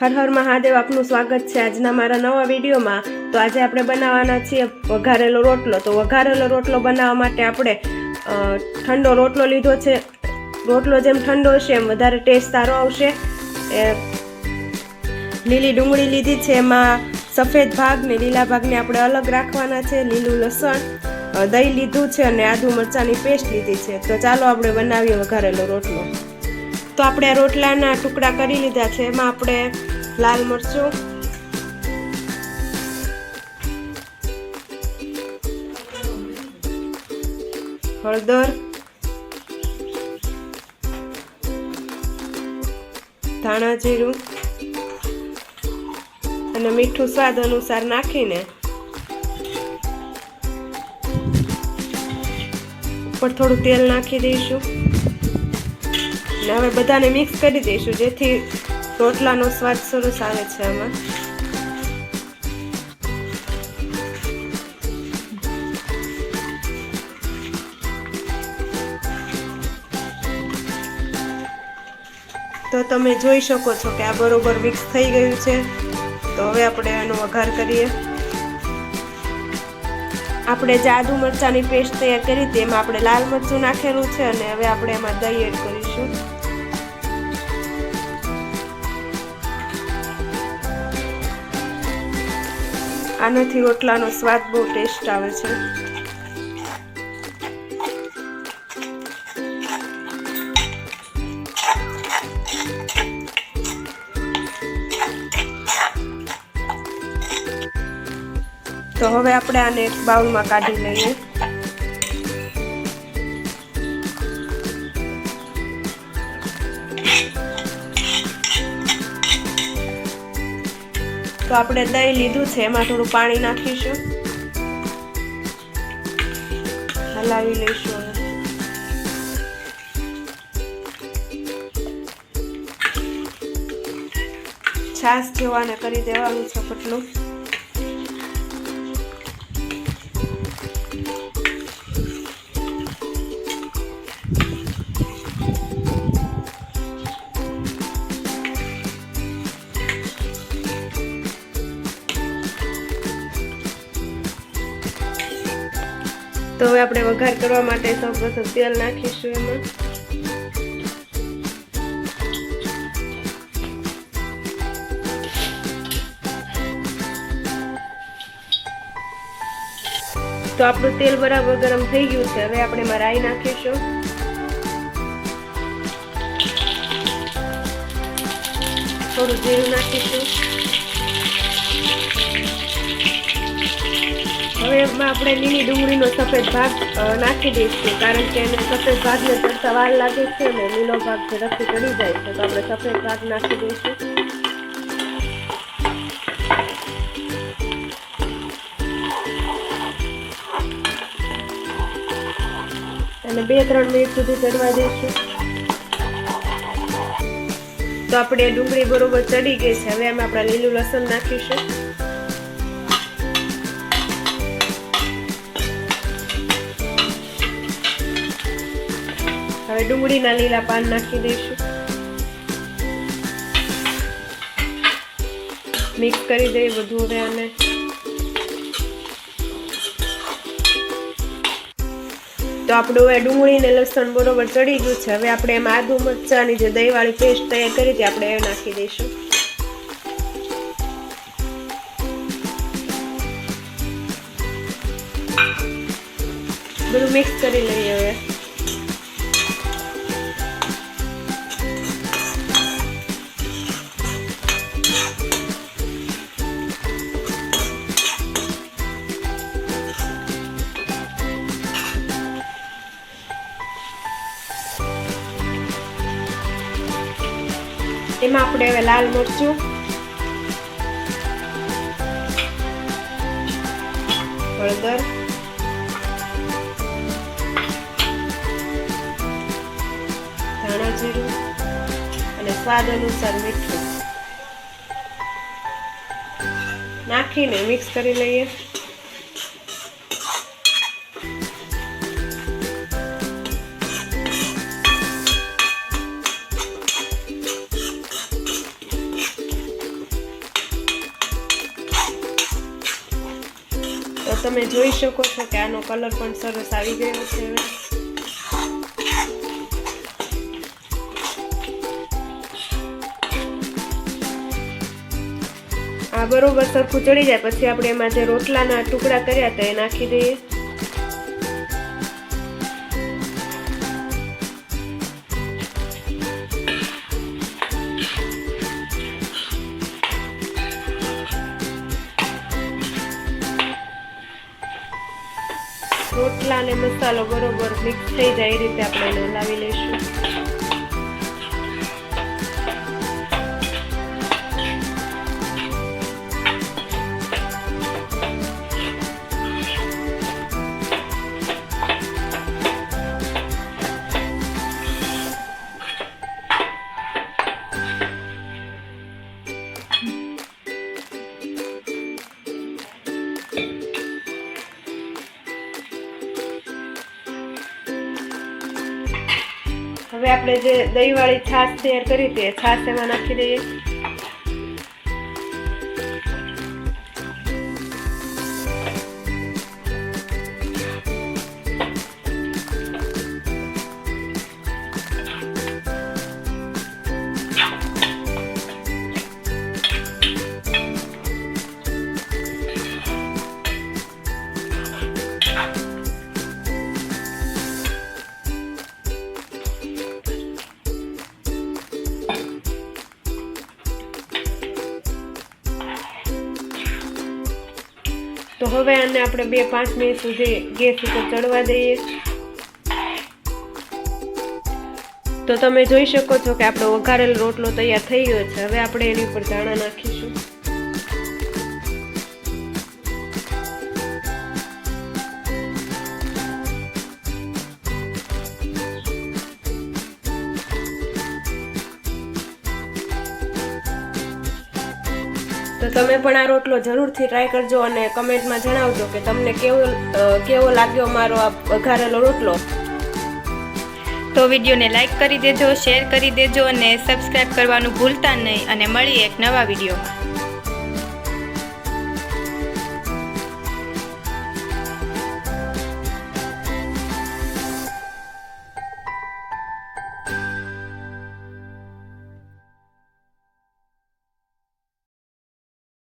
હર હર મહાદેવ, આપનું સ્વાગત છે આજના મારા નવા વિડીયોમાં. તો આજે આપણે બનાવવાના છીએ વઘારેલો રોટલો. તો વઘારેલો રોટલો બનાવવા માટે આપણે ઠંડો રોટલો લીધો છે. રોટલો જેમ ઠંડો હશે એમ વધારે ટેસ્ટ સારો આવશે. એ, લીલી ડુંગળી લીધી છે. એમાં સફેદ ભાગ ને લીલા ભાગને આપણે અલગ રાખવાના છે. લીલું લસણ દહીં લીધું છે અને આદુ મરચાંની પેસ્ટ લીધી છે. તો ચાલો આપણે બનાવીએ વઘારેલો રોટલો. તો આપણે રોટલાના ટુકડા કરી લીધા છે. એમાં આપણે લાલ મરચું હળદર ધાણા જીરું. અને મીઠું સ્વાદ અનુસાર નાખીને ઉપર થોડું તેલ નાખી દઈશું. અને હવે બધાને મિક્સ કરી દઈશું, જેથી રોટલાનો સ્વાદ સરસ આવે છે આમાં. તો તમે જોઈ શકો છો કે આ બરોબર મિક્સ થઈ ગયું છે. તો હવે આપણે એનો વઘાર કરીએ. આપણે જે આદુ મરચાંની પેસ્ટ તૈયાર કરી હતી, એમાં આપણે લાલ મરચું નાખેલું છે અને હવે આપણે એમાં દહીં એડ કરીશું. આનાથી રોટલાનો સ્વાદ બહુ ટેસ્ટ આવે છે. તો હવે આપણે આને એક બાઉલમાં કાઢી લઈએ. તો આપણે દહીં લીધું છે, એમાં થોડું પાણી નાખીશું. હલાવી લઈશું છાશ જેવાને કરી દેવાનું છે પટલું આપણે વઘાર કરવા માટે સૌપ્રથમ તેલ નાખીશું એમાં. તો આપણું તેલ બરાબર ગરમ થઈ ગયું છે. હવે આપણે એમાં રાઈ નાખીશું. થોડું જીરું નાખીશું. હવે એમાં આપણે લીલી ડુંગળીનો સફેદ ભાગ નાખી દઈશું. કારણ કે એને સફેદ ભાગને ચડતા વાર લાગે છે અને લીલો ભાગ ઝડપથી ચડી જાય છે, તો આપણે સફેદ ભાગ નાખી દઈશું. અને બે ત્રણ મિનિટ સુધી ચડવા દઈશું. તો આપણે ડુંગળી બરોબર ચડી ગઈ છે. હવે એમાં આપણે લીલું લસણ નાખીશું. ડુંગળીના લીલા પાન નાખી દઈશું. મિક્સ કરી દઈએ બધું હવે આને. તો આપણું હવે ડુંગળી ને લસણ બરોબર ચડી ગયું છે. હવે આપણે એમાં આદુ મરચાંની જે દહીંવાળી પેસ્ટ તૈયાર કરી હતી, આપણે એ નાખી દઈશું. બધું મિક્સ કરી લઈએ હવે. એમાં આપણે હવે લાલ મરચું. હળદર. ધાણા જીરું. અને સ્વાદ અનુસાર મીઠું. નાખીને મિક્સ કરી લઈએ. તમે જોઈ શકો છો કે આનો કલર પણ સરસ આવી ગયો છે આ બરોબર સરખું ચડી જાય. પછી આપણે એમાં જે રોટલાના ટુકડા કર્યા હતા એ નાખી દઈએ. રોટલા અને મસાલો બરોબર મિક્સ થઈ જાય એ રીતે આપણે એને હલાવી લઈશું. હવે આપણે જે દહીંવાળી છાશ તૈયાર કરી હતી છાશ એમાં નાખી દઈએ. તો હવે આને આપણે બે પાંચ મિનિટ સુધી ગેસ ઉપર ચડવા દઈએ. તો તમે જોઈ શકો છો કે આપણો વઘારેલ રોટલો તૈયાર થઈ ગયો છે. હવે આપણે એની ઉપર ધાણા નાખીશું. તો તમે પણ આ રોટલો જરૂરથી ટ્રાય કરજો અને કમેન્ટમાં જણાવજો કે તમને કેવો કેવો લાગ્યો મારો આ વઘારેલો રોટલો. તો વિડીયોને લાઈક કરી દેજો, શેર કરી દેજો અને સબસ્ક્રાઈબ કરવાનું ભૂલતા નહીં અને મળીએ એક નવા વિડીયોમાં.